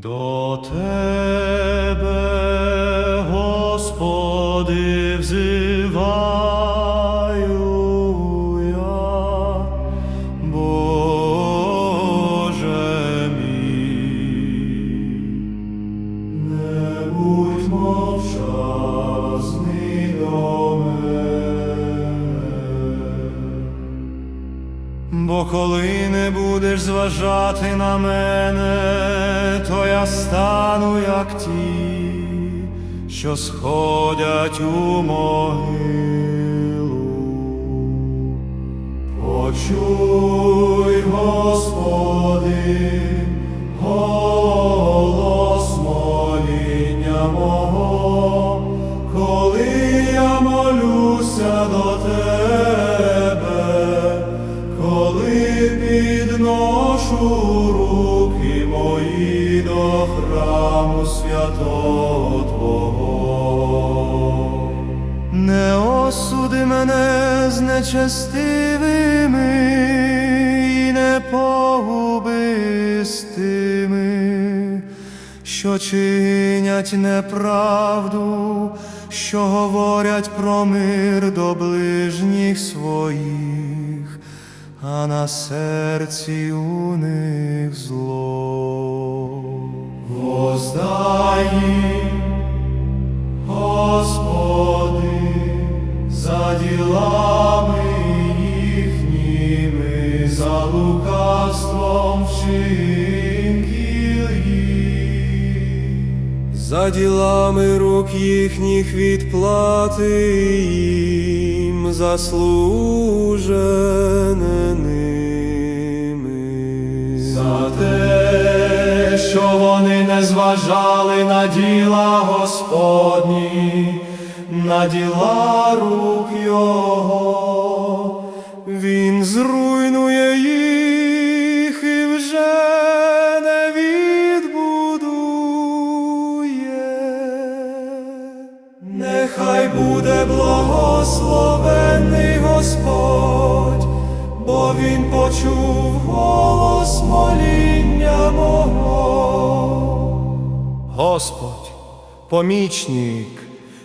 До тебе, Господи, взиваю Бо коли не будеш зважати на мене, то я стану як ті, що сходять у могилу. Почуй, Господи, голос підношу руки мої до храму святого Твого. Не осуди мене з нечестивими і не погуби з тими, що чинять неправду, що говорять про мир до ближніх своїх, а на серці у них зло. Воздай Господи, за ділами їхніми, за лукавством вчинків За ділами рук їхніх відплати їм заслужене ними. За те, що вони не зважали на діла Господні, на діла рук буде благословений Господь, бо Він почув голос моління мого. Господь, помічник,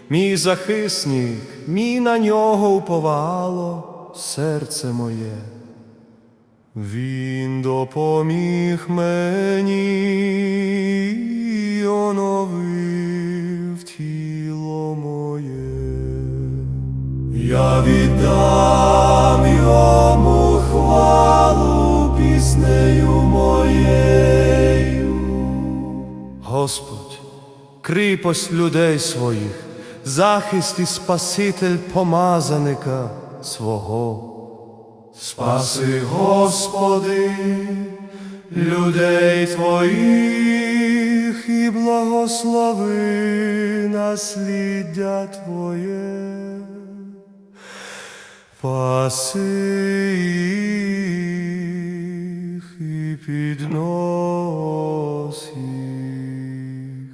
мій захисник, мій на нього уповало серце моє. Він допоміг мені оновив Я віддам йому хвалу піснею моєю. Господь, кріпость людей своїх, захист і спаситель помазаника свого. Спаси, Господи, людей Твоїх і благослови насліддя Твоє. Паси їх і піднос їх.